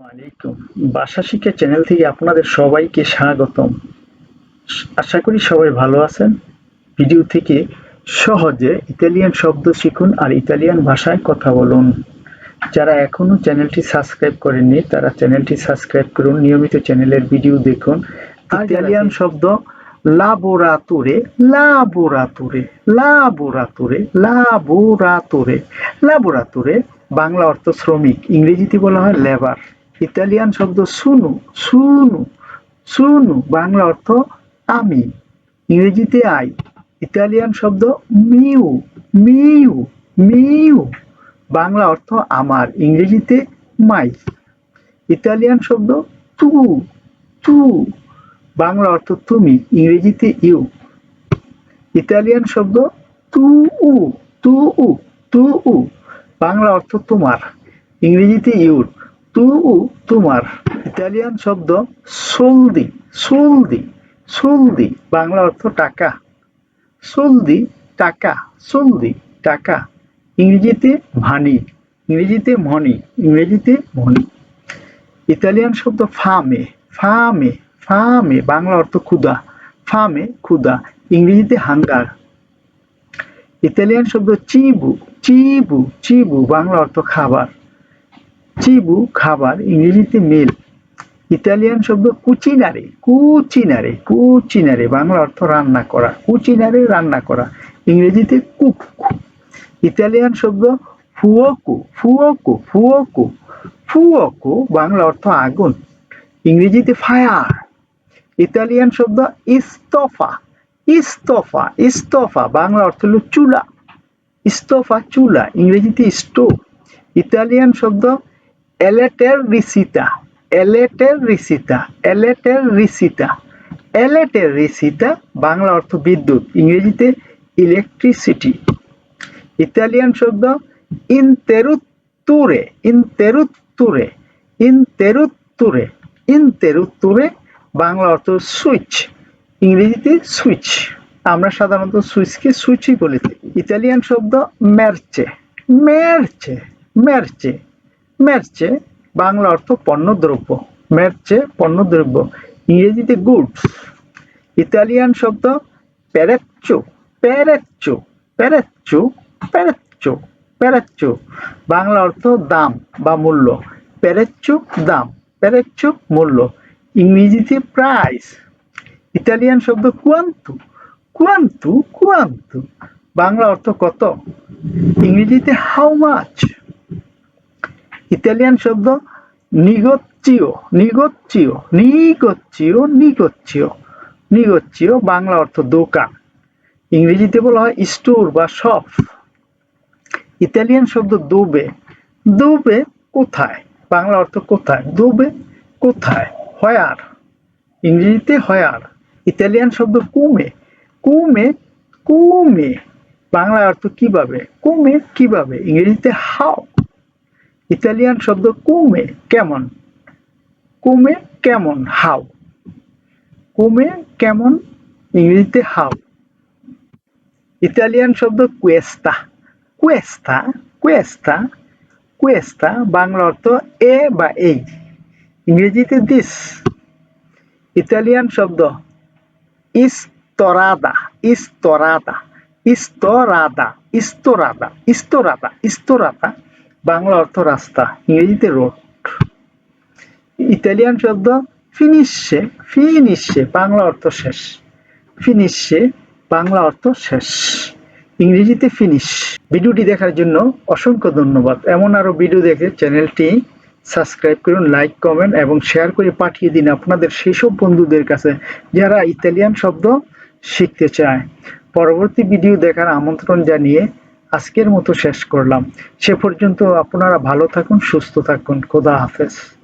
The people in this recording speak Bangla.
আলাইকুম। বাসা শিক্ষা চ্যানেল থেকে আপনাদের সবাইকে স্বাগতম। আশা করি সবাই ভালো আছেন। ভিডিও থেকে সহজে ইতালিয়ান শব্দ শিখুন আর ইতালিয়ান ভাষায় কথা বলুন। যারা এখনও চ্যানেলটি সাবস্ক্রাইব করেননি তারা চ্যানেলটি সাবস্ক্রাইব করুন নিয়মিত চ্যানেলের ভিডিও দেখুন। ইতালিয়ান শব্দ লাবোরাতোরে লাবোরাতোরে লাবোরাতোরে লাবোরাতোরে লাবোরাতোরে বাংলা অর্থ শ্রমিক ইংরেজিতে বলা হয় লেবার ইতালিয়ান শব্দ সুনু সুনু সুনু বাংলা অর্থ আমি, ইংরেজিতে আই, ইতালিয়ান শব্দ মিউ মিউ মিউ, বাংলা অর্থ আমার, ইংরেজিতে মাই, ইতালিয়ান শব্দ তু তু, বাংলা অর্থ তুমি, ইংরেজিতে ইউ, ইতালিয়ান শব্দ তু উ তু উ তু উ, বাংলা অর্থ তোমার, ইংরেজিতে ইউর তু উ তোমার। ইতালিয়ান শব্দ সোলদি সোলদি সোলদি। বাংলা অর্থ টাকা। সোলদি টাকা সোলদি, টাকা। ইংরেজিতে ভানি, ইংরেজিতে মনি ইংরেজিতে মনি ইতালিয়ান শব্দ ফামে ফামে ফামে। বাংলা অর্থ ক্ষুদা ফামে ক্ষুদা ইংরেজিতে হাঙ্গার। ইতালিয়ান শব্দ চিবু চিবু চিবু। বাংলা অর্থ খাবার। চিবু খাবার ইংরেজিতে মিল ইতালিয়ান শব্দ কুচিনারে কুচিনারে কুচিনারে বাংলা অর্থ রান্না করা কুচিনারে রান্না করা। ইংরেজিতে কুক। ইতালিয়ান শব্দ ফুয়কু ফুয়কু ফুয়কু ফুয়কু। বাংলা অর্থ আগুন। ইংরেজিতে ফায়ার। ইতালিয়ান শব্দ ইস্তফা ইস্তফা ইস্তফা। বাংলা অর্থ হলো চুলা। ইস্তফা, চুলা। ইংরেজিতে স্টোভ। ইতালিয়ান শব্দ এলেটের রিসিতা এলেটের রিসিতা এলেটের রিসিতা এলেটের রিসিতা বাংলা অর্থ বিদ্যুৎ, ইংরেজিতে ইলেকট্রিসিটি ইতালিয়ান শব্দ ইনতেরুত্তুরে ইনতেরুত্তুরে ইনতেরুত্তুরে ইনতেরুত্তুরে বাংলা অর্থ সুইচ ইংরেজিতে সুইচ আমরা সাধারণত সুইচকে সুইচই বলে থাকি। ইতালিয়ান শব্দ মেরচে মেরচে মেরচে মেরচে, বাংলা অর্থ পণ্য পণ্যদ্রব্য। মেরচে, পণ্যদ্রব্য। ইংরেজিতে গুডস। ইতালিয়ান শব্দ প্যারেচ্চো প্যারেচ্চো প্যারেচ্চো প্যারেচ্চো প্যারেচ্চো বাংলা অর্থ দাম বা মূল্য। প্যারেচ্চো দাম প্যারেচ্চো মূল্য। ইংরেজিতে প্রাইস। ইতালিয়ান শব্দ কুয়ান্তু কুয়ান্তু কুয়ান্তু। বাংলা অর্থ কত? ইংরেজিতে হাউ মাছ ইতালিয়ান শব্দ নিগচ্চিও নিগচ্চিও নিগচ্চিও নিগচ্চিও নিগচ্চিও, বাংলা অর্থ দোকান। ইংরেজিতে বলা হয় স্টোর বা শপ। ইতালিয়ান শব্দ দোবে। দোবে কোথায়? বাংলা অর্থ কোথায়? দোবে কোথায়? হয়ার। ইংরেজিতে হয়ার। ইতালিয়ান শব্দ কুমে। কুমে কুমে। বাংলা অর্থ কীভাবে? কুমে কীভাবে? ইংরেজিতে হাও। ইতালিয়ান শব্দ কুমে কেমন? কুমে কেমন হাও? কুমে কেমন ইংরেজিতে হাও? ইতালিয়ান শব্দ কুয়েস্তা। কুয়েস্তা কুয়েস্তা কুয়েস্তা বাংলা অর্থ এ বা এই। ইংরেজিতে দিস ইতালিয়ান শব্দ ইস্তরাদা ইস্তরাদা ইস্তরাদা ইস্তরাদা ইস্তরাদা ইস্তরাদা। বাংলা অর্থ রাস্তা, ইংরেজিতে রোড ইতালিয়ান শব্দ ফিনিশে ফিনিশে, বাংলা অর্থ শেষ। ফিনিশে, বাংলা অর্থ শেষ। ইংরেজিতে ফিনিশ ভিডিওটি দেখার জন্য অসংখ্য ধন্যবাদ। এমন আরও ভিডিও দেখে চ্যানেলটি সাবস্ক্রাইব করুন লাইক কমেন্ট এবং শেয়ার করে পাঠিয়ে দিন আপনাদের সেসব বন্ধুদের কাছে যারা ইতালিয়ান শব্দ শিখতে চায়। পরবর্তী ভিডিও দেখার আমন্ত্রণ জানিয়ে আজকের মতো শেষ করলাম। সে পর্যন্ত আপনারা ভালো থাকুন সুস্থ থাকুন। খোদা হাফেজ।